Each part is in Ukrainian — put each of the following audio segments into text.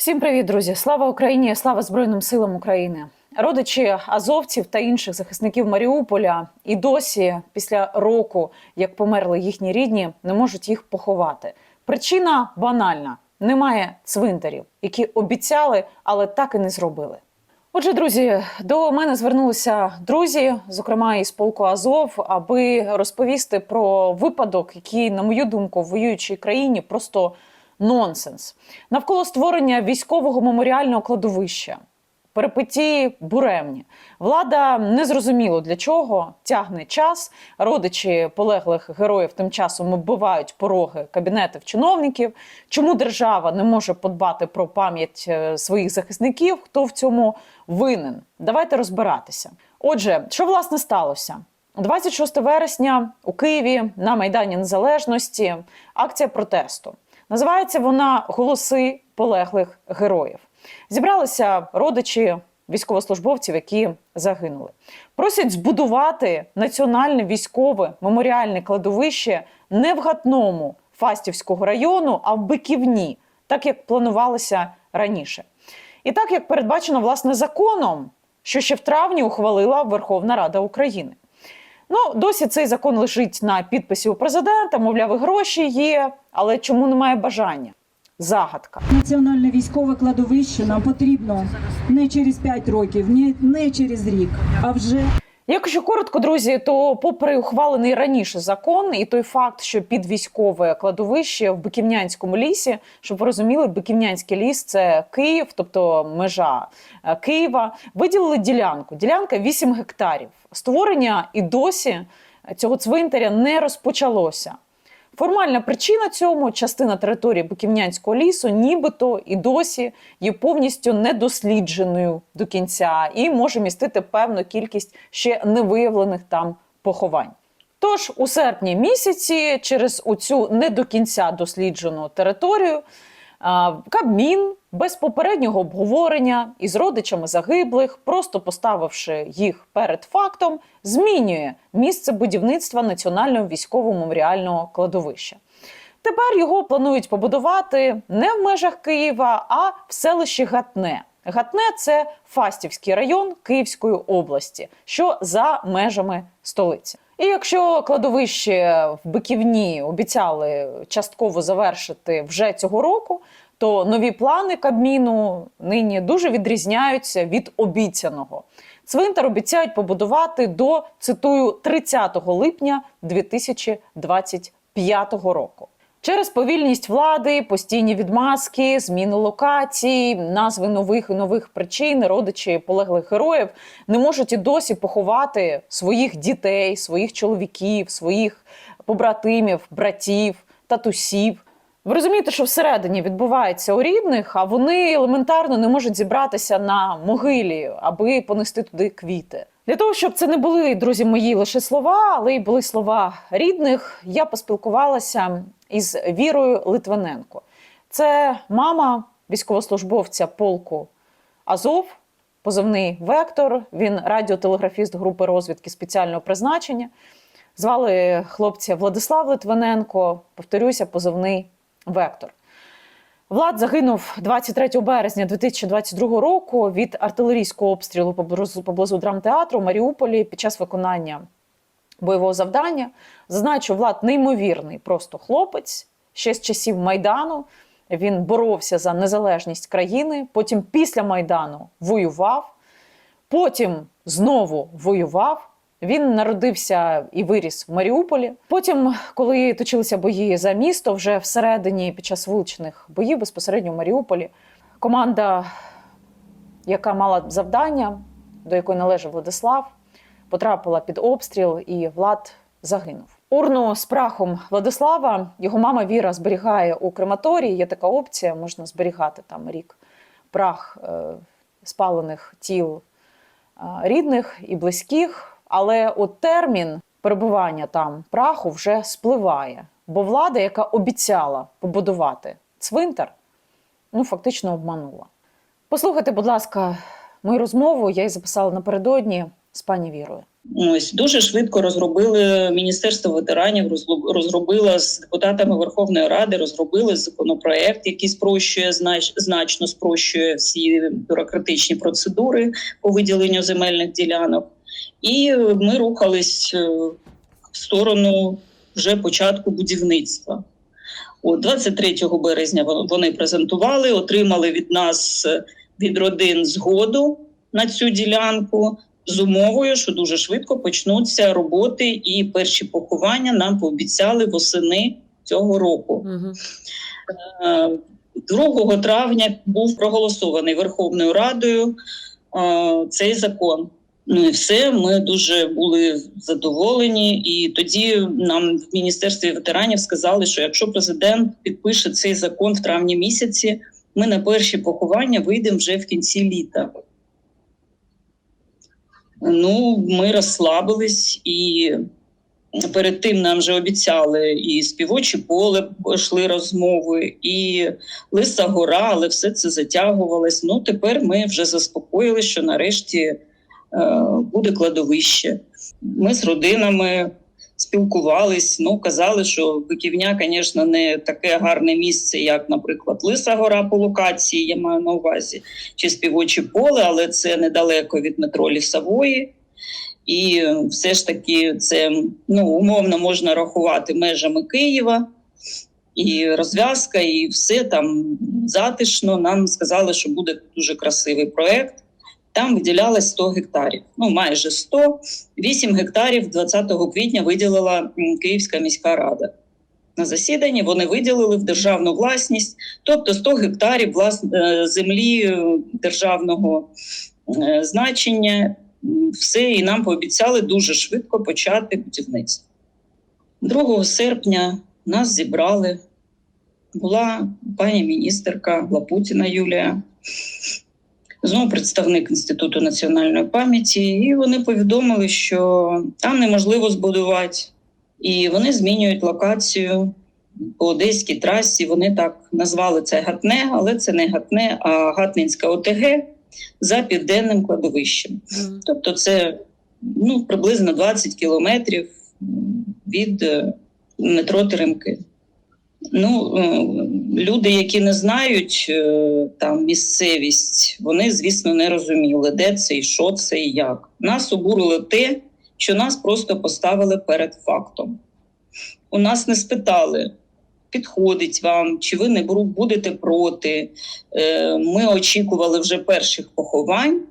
Всім привіт, друзі! Слава Україні! Слава Збройним силам України! Родичі азовців та інших захисників Маріуполя і досі, після року, як померли їхні рідні, не можуть їх поховати. Причина банальна: немає цвинтарів, які обіцяли, але так і не зробили. Отже, друзі, до мене звернулися друзі, зокрема із полку Азов, аби розповісти про випадок, який, на мою думку, в воюючій країні просто нонсенс. Навколо створення військового меморіального кладовища. Перепиті буремні. Влада не зрозуміло для чого тягне час. Родичі полеглих героїв тим часом оббивають пороги кабінетів чиновників. Чому держава не може подбати про пам'ять е, своїх захисників? Хто в цьому винен? Давайте розбиратися. Отже, що власне сталося? 26 вересня у Києві на Майдані Незалежності акція протесту. Називається вона Голоси полеглих героїв. Зібралися родичі військовослужбовців, які загинули. Просять збудувати національне військове меморіальне кладовище не в гатному Фастівського району, а в Биківні, так як планувалося раніше. І так як передбачено власне законом, що ще в травні ухвалила Верховна Рада України. Ну, досі цей закон лежить на підписі у президента, мовляв, і гроші є, але чому немає бажання? Загадка. Національне військове кладовище нам потрібно не через 5 років, не через рік, а вже Якщо коротко, друзі, то попри ухвалений раніше закон і той факт, що під військове кладовище в Биківнянському лісі, щоб ви розуміли, Биківнянський ліс це Київ, тобто межа е, Києва, виділили ділянку. Ділянка 8 гектарів. Створення і досі цього цвинтаря не розпочалося. Формальна причина цьому частина території Буківнянського лісу, нібито і досі є повністю недослідженою до кінця і може містити певну кількість ще невиявлених там поховань. Тож у серпні місяці, через оцю не до кінця досліджену територію, Кабмін без попереднього обговорення із родичами загиблих, просто поставивши їх перед фактом, змінює місце будівництва національного військового меморіального кладовища. Тепер його планують побудувати не в межах Києва, а в селищі Гатне. Гатне це Фастівський район Київської області, що за межами столиці. І якщо кладовище в Биківні обіцяли частково завершити вже цього року, то нові плани Кабміну нині дуже відрізняються від обіцяного. Цвинтар обіцяють побудувати до цитую 30 липня 2025 року. Через повільність влади, постійні відмазки, зміни локацій, назви нових і нових причин, родичі полеглих героїв не можуть і досі поховати своїх дітей, своїх чоловіків, своїх побратимів, братів, татусів. Ви розумієте, що всередині відбувається у рідних, а вони елементарно не можуть зібратися на могилі, аби понести туди квіти. Для того, щоб це не були, друзі мої, лише слова, але й були слова рідних, я поспілкувалася із Вірою Литвиненко. Це мама військовослужбовця полку Азов, позивний Вектор. Він радіотелеграфіст групи розвідки спеціального призначення. Звали хлопця Владислав Литвиненко. Повторюся, позивний Вектор. Влад загинув 23 березня 2022 року від артилерійського обстрілу поблизу драмтеатру Маріуполі під час виконання бойового завдання. Зазначу, Влад неймовірний просто хлопець. Ще з часів Майдану він боровся за незалежність країни. Потім, після Майдану, воював. Потім знову воював. Він народився і виріс в Маріуполі. Потім, коли точилися бої за місто, вже всередині під час вуличних боїв безпосередньо в Маріуполі, команда, яка мала завдання, до якої належав Владислав, потрапила під обстріл, і Влад загинув. Урну з прахом Владислава його мама Віра зберігає у крематорії. Є така опція, можна зберігати там рік прах е, спалених тіл е, рідних і близьких. Але от термін перебування там праху вже спливає. Бо влада, яка обіцяла побудувати цвинтар, ну фактично обманула. Послухайте, будь ласка, мою розмову я її записала напередодні з пані Вірою? Ось дуже швидко розробили Міністерство ветеранів, розробило з депутатами Верховної Ради, розробили законопроект, який спрощує значно спрощує всі бюрократичні процедури по виділенню земельних ділянок. І ми рухались е, в сторону вже початку будівництва. От 23 березня вон- вони презентували, отримали від нас е, від родин згоду на цю ділянку з умовою, що дуже швидко почнуться роботи, і перші поховання нам пообіцяли восени цього року. Угу. Е, 2 травня був проголосований Верховною Радою е, цей закон. Ну і все, ми дуже були задоволені. І тоді нам в міністерстві ветеранів сказали, що якщо президент підпише цей закон в травні місяці, ми на перші поховання вийдемо вже в кінці літа. Ну, ми розслабились і перед тим нам вже обіцяли і співочі поле йшли розмови, і Лиса Гора, але все це затягувалось. Ну, тепер ми вже заспокоїли, що нарешті е, буде кладовище. Ми з родинами спілкувались. Ну, казали, що Биківня, звісно, не таке гарне місце, як, наприклад, Лиса Гора по локації, я маю на увазі, чи співоче поле, але це недалеко від метро Лісової. І все ж таки це ну, умовно можна рахувати межами Києва. І розв'язка, і все там затишно. Нам сказали, що буде дуже красивий проект. Там виділялось 100 гектарів, ну майже 100. 8 гектарів 20 квітня виділила Київська міська рада. На засіданні вони виділили в державну власність, тобто 100 гектарів влас... е, землі е, державного е, значення. Все, і нам пообіцяли дуже швидко почати будівництво. 2 серпня нас зібрали. Була пані міністерка Лапутіна Юлія, знову представник Інституту національної пам'яті, і вони повідомили, що там неможливо збудувати, і вони змінюють локацію по одеській трасі. Вони так назвали це Гатне, але це не Гатне, а Гатнинська ОТГ за південним кладовищем. Тобто, це ну, приблизно 20 кілометрів від е, метро Теремки. Ну, е, люди, які не знають е, там місцевість, вони, звісно, не розуміли, де це і що це і як. Нас обурило те, що нас просто поставили перед фактом. У нас не спитали, підходить вам, чи ви не будете проти. Е, Ми очікували вже перших поховань,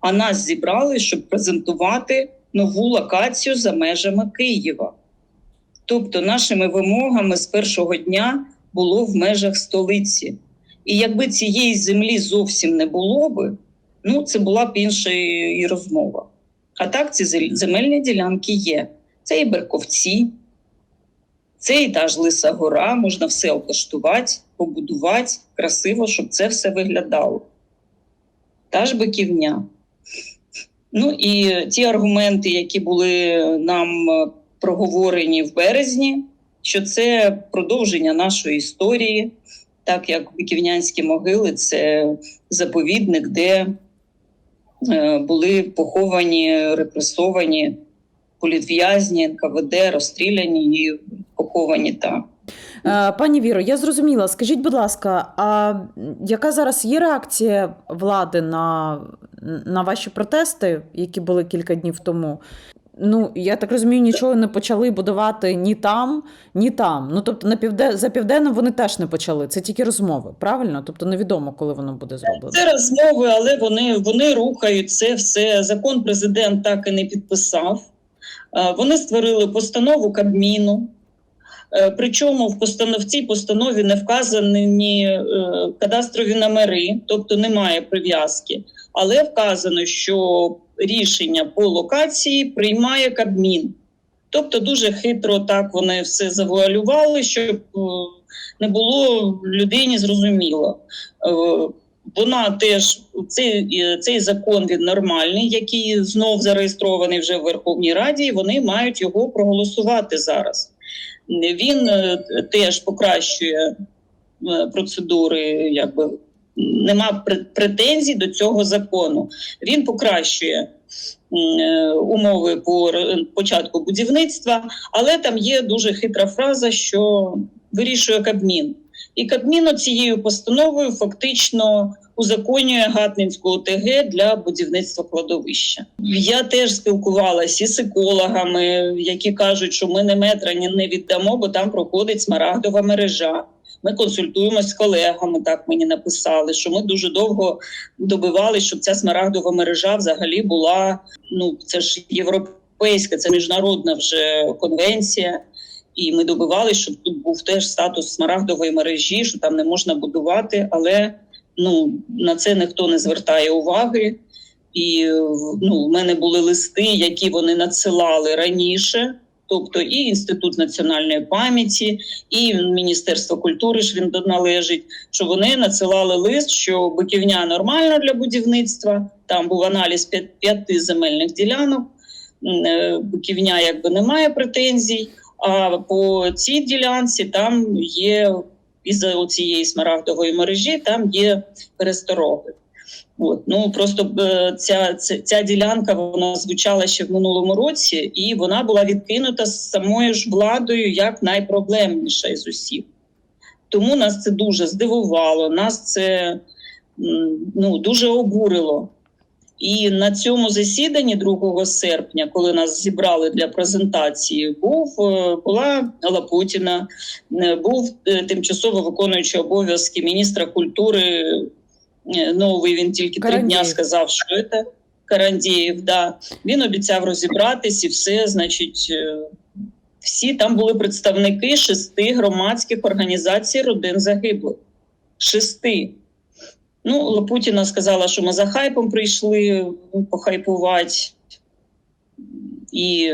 а нас зібрали, щоб презентувати нову локацію за межами Києва. Тобто, нашими вимогами з першого дня було в межах столиці. І якби цієї землі зовсім не було би, ну це була б інша і розмова. А так, ці земельні ділянки є. Це і Берковці, це і та ж Лиса Гора, можна все облаштувати, побудувати красиво, щоб це все виглядало. Та ж биківня. Ну і ті аргументи, які були нам проговорені в березні, що це продовження нашої історії, так як Биківнянські могили це заповідник, де е, були поховані, репресовані політв'язні, НКВД, розстріляні і поховані там. Е, Пані Віро, я зрозуміла. Скажіть, будь ласка, а яка зараз є реакція влади на, на ваші протести, які були кілька днів тому? Ну, я так розумію, нічого не почали будувати ні там, ні там. Ну, тобто, на півде... за південним вони теж не почали. Це тільки розмови, правильно? Тобто невідомо, коли воно буде зроблено. Це розмови, але вони, вони рухають це все. Закон президент так і не підписав. Вони створили постанову Кабміну. Е, Причому в постанов цій постанові не вказані е, кадастрові номери, тобто немає прив'язки. Але вказано, що рішення по локації приймає Кабмін. Тобто дуже хитро так вони все завуалювали, щоб е, не було людині зрозуміло. Е, Вона теж цей, е, цей закон він нормальний, який знов зареєстрований вже в Верховній Раді. Вони мають його проголосувати зараз. Він теж покращує процедури, якби нема пре- претензій до цього закону. Він покращує е, умови по початку будівництва, але там є дуже хитра фраза, що вирішує Кабмін. І Кабмін цією постановою фактично узаконює Гатнинську ОТГ для будівництва кладовища. Я теж спілкувалася із екологами, які кажуть, що ми не метра ні не віддамо, бо там проходить смарагдова мережа. Ми консультуємося з колегами. Так мені написали, що ми дуже довго добивалися, щоб ця смарагдова мережа взагалі була. Ну це ж європейська, це міжнародна вже конвенція. І ми добивалися, щоб тут був теж статус смарагдової мережі, що там не можна будувати, але ну на це ніхто не звертає уваги. І ну, в мене були листи, які вони надсилали раніше. Тобто і інститут національної пам'яті, і Міністерство культури ж він належить, що вони надсилали лист, що биківня нормальна для будівництва. Там був аналіз п'я- п'яти земельних ділянок. Е, Биківня якби не має претензій. А по цій ділянці там є із цієї смарагдової мережі, там є перестороги. От ну просто е, ця, ця, ділянка вона звучала ще в минулому році, і вона була відкинута самою ж владою як найпроблемніша із усіх. Тому нас це дуже здивувало, нас це ну, дуже обурило. І на цьому засіданні 2 серпня, коли нас зібрали для презентації, був е, була Лапутіна, е, був тимчасово виконуючий обов'язки міністра культури. Е, Новий він тільки три дня сказав, що це Карандєєв. Да. Він обіцяв розібратись і все, значить. е, Всі там були представники шести громадських організацій родин загиблих. Шести. Ну, Лапутіна сказала, що ми за хайпом прийшли похайпувати, і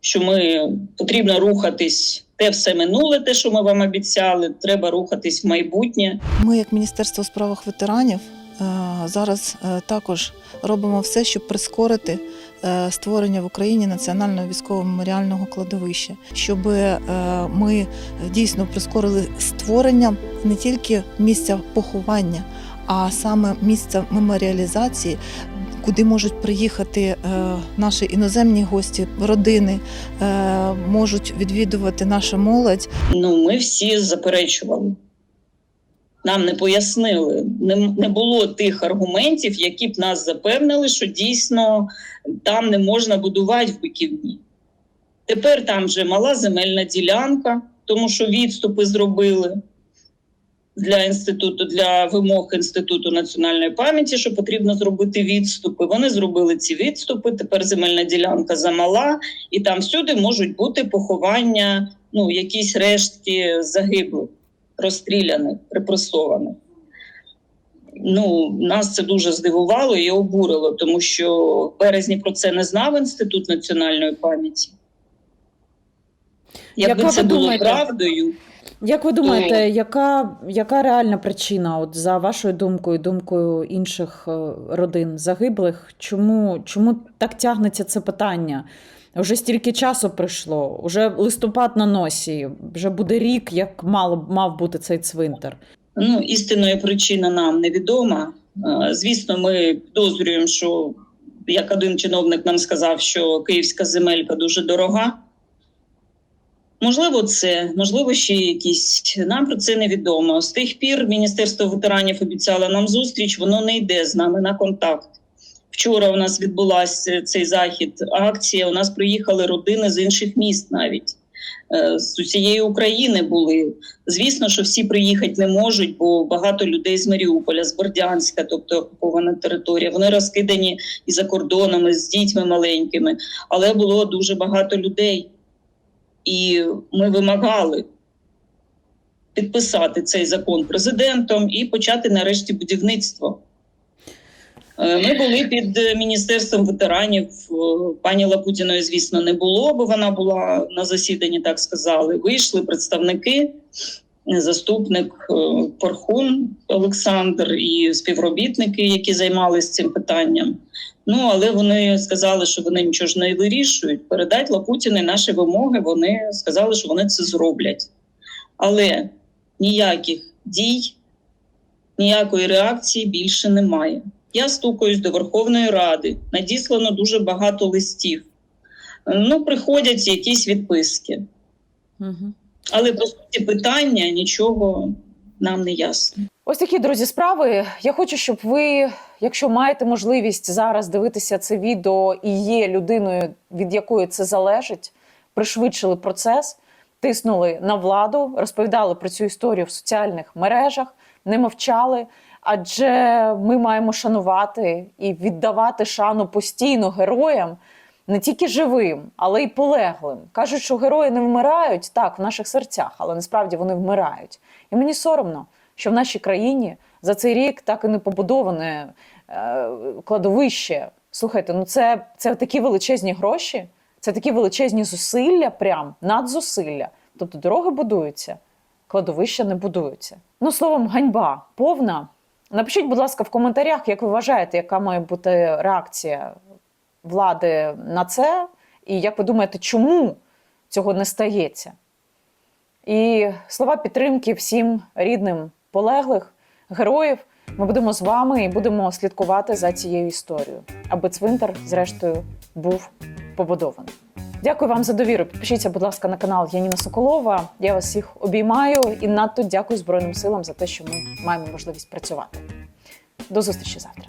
що ми потрібно рухатись. Те все минуле, те, що ми вам обіцяли, треба рухатись в майбутнє. Ми, як Міністерство у справах ветеранів, е, зараз е, також робимо все, щоб прискорити е, створення в Україні національного військово-меморіального кладовища, щоб ми дійсно прискорили створення не тільки місця поховання, а саме місця меморіалізації. Куди можуть приїхати е, наші іноземні гості, родини, е, можуть відвідувати наша молодь, Ну, ми всі заперечували. Нам не пояснили, не, не було тих аргументів, які б нас запевнили, що дійсно там не можна будувати в Биківні. Тепер там вже мала земельна ділянка, тому що відступи зробили для інституту, для вимог інституту національної пам'яті, що потрібно зробити відступи. Вони зробили ці відступи. Тепер земельна ділянка замала, і там всюди можуть бути поховання, ну якісь рештки загиблих, розстріляних, репресованих. Ну, нас це дуже здивувало і обурило, тому що в березні про це не знав Інститут національної пам'яті. Якби Яка це було думаєте? правдою, Як ви думаєте, яка, яка реальна причина, от за вашою думкою, думкою інших е, родин загиблих, чому, чому так тягнеться це питання? Вже стільки часу пройшло, вже листопад на носі, вже буде рік, як мало мав бути цей цвинтар. Ну, істинної причини нам невідома. Е, Звісно, ми підозрюємо, що як один чиновник нам сказав, що київська земелька дуже дорога. Можливо, це, можливо, ще якісь. Нам про це невідомо. З тих пір Міністерство ветеранів обіцяло нам зустріч, воно не йде з нами на контакт. Вчора у нас відбулася цей захід, акція. У нас приїхали родини з інших міст навіть. Е, З усієї України були. Звісно, що всі приїхати не можуть, бо багато людей з Маріуполя, з Бердянська, тобто окупована територія. Вони розкидані і за кордонами з дітьми маленькими. Але було дуже багато людей, і ми вимагали підписати цей закон президентом і почати нарешті будівництво. Е, Ми були під е, міністерством ветеранів. Е, Пані Лапутіної, звісно, не було, бо вона була на засіданні, так сказали. Вийшли представники, заступник е, Порхун Олександр і співробітники, які займалися цим питанням. Ну але вони сказали, що вони нічого ж не вирішують. Передать Лапутіни наші вимоги. Вони сказали, що вони це зроблять. Але ніяких дій, ніякої реакції більше немає. Я стукаюсь до Верховної Ради. Надіслано дуже багато листів. Ну, приходять якісь відписки. Угу. Але по суті питання нічого нам не ясно. Ось такі друзі справи. Я хочу, щоб ви, якщо маєте можливість зараз дивитися це відео і є людиною, від якої це залежить, пришвидшили процес, тиснули на владу, розповідали про цю історію в соціальних мережах, не мовчали. Адже ми маємо шанувати і віддавати шану постійно героям, не тільки живим, але й полеглим. Кажуть, що герої не вмирають так в наших серцях, але насправді вони вмирають. І мені соромно, що в нашій країні за цей рік так і не побудоване е, кладовище. Слухайте, ну це, це такі величезні гроші, це такі величезні зусилля, прям надзусилля. Тобто дороги будуються, кладовища не будуються. Ну, словом, ганьба повна. Напишіть, будь ласка, в коментарях, як ви вважаєте, яка має бути реакція влади на це, і як ви думаєте, чому цього не стається? І слова підтримки всім рідним полеглих героїв. Ми будемо з вами і будемо слідкувати за цією історією, аби цвинтар, зрештою, був побудований. Дякую вам за довіру. Підпишіться, будь ласка, на канал Яніна Соколова. Я вас всіх обіймаю і надто дякую Збройним силам за те, що ми маємо можливість працювати. До зустрічі завтра.